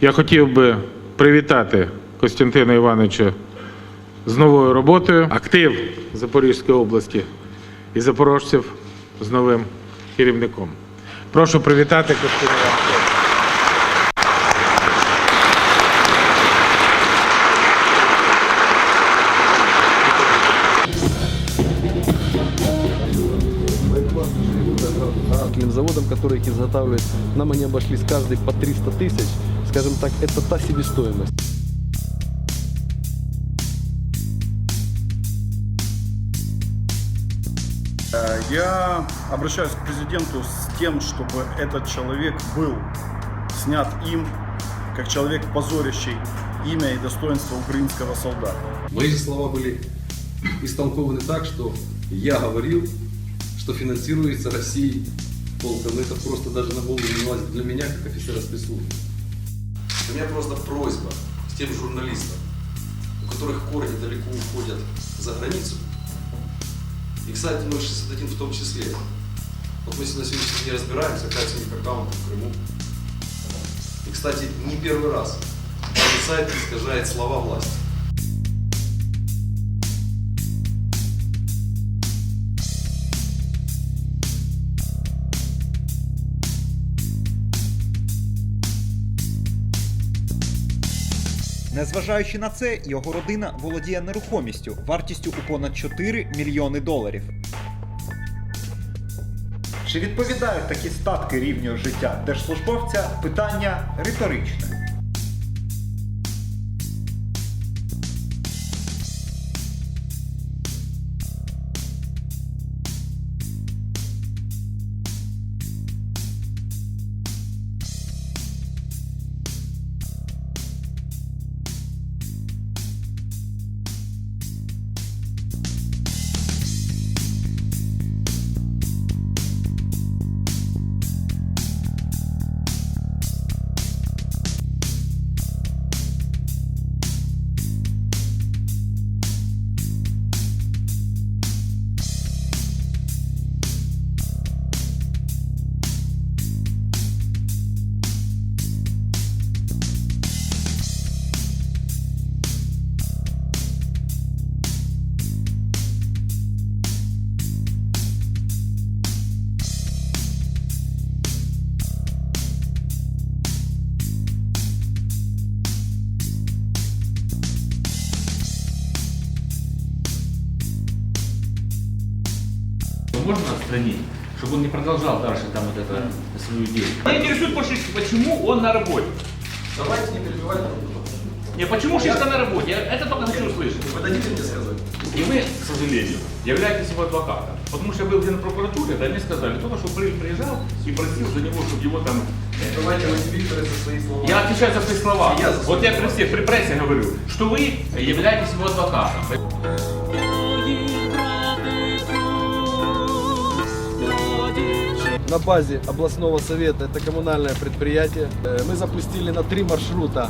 Я хотів би привітати Костянтина Івановича з новою роботою, актив Запорізької області і запорожців з новим керівником. Прошу привітати Костянтина Івановича. Заводом, который их изготавливает, нам они обошлись каждый по 300 тысяч. Скажем так, это та себестоимость. Э, Я обращаюсь к президенту с тем, чтобы этот человек был снят им, как человек, позорящий имя и достоинство украинского солдата. Мои же слова были истолкованы так, что я говорил, что финансируется Россией полком. Это просто даже на голову не влазит для меня, как офицера спецслужб. У меня просто просьба к тем журналистам, у которых корни далеко уходят за границу, и, кстати, 061 в том числе. Вот мы на сегодняшний день разбираемся, как с них аккаунты в Крыму. И, кстати, не первый раз этот сайт искажает слова власти. Незважаючи на це, його родина володіє нерухомістю вартістю у понад 4 мільйони доларів. Чи відповідають такі статки рівню життя держслужбовця? Питання риторичне. Можно отстранить, чтобы он не продолжал дальше там вот это свою деятельность. Меня интересует больше, почему он на работе. Давайте не перебивать друг друга. Не, почему Шишка на работе? Я это только хочу услышать. Вы дадите мне сказать? И вы, к сожалению, являетесь его адвокатом. Потому что я был в Генпрокуратуре, да, мне сказали, только что Брыль приезжал и просил за него, чтобы его там... Давайте вы Виктора за свои слова. Я отвечаю за свои слова. Я за свои вот я при всех, при прессе говорю, что вы являетесь его адвокатом. На базе областного совета, это коммунальное предприятие, э, мы запустили на три маршрута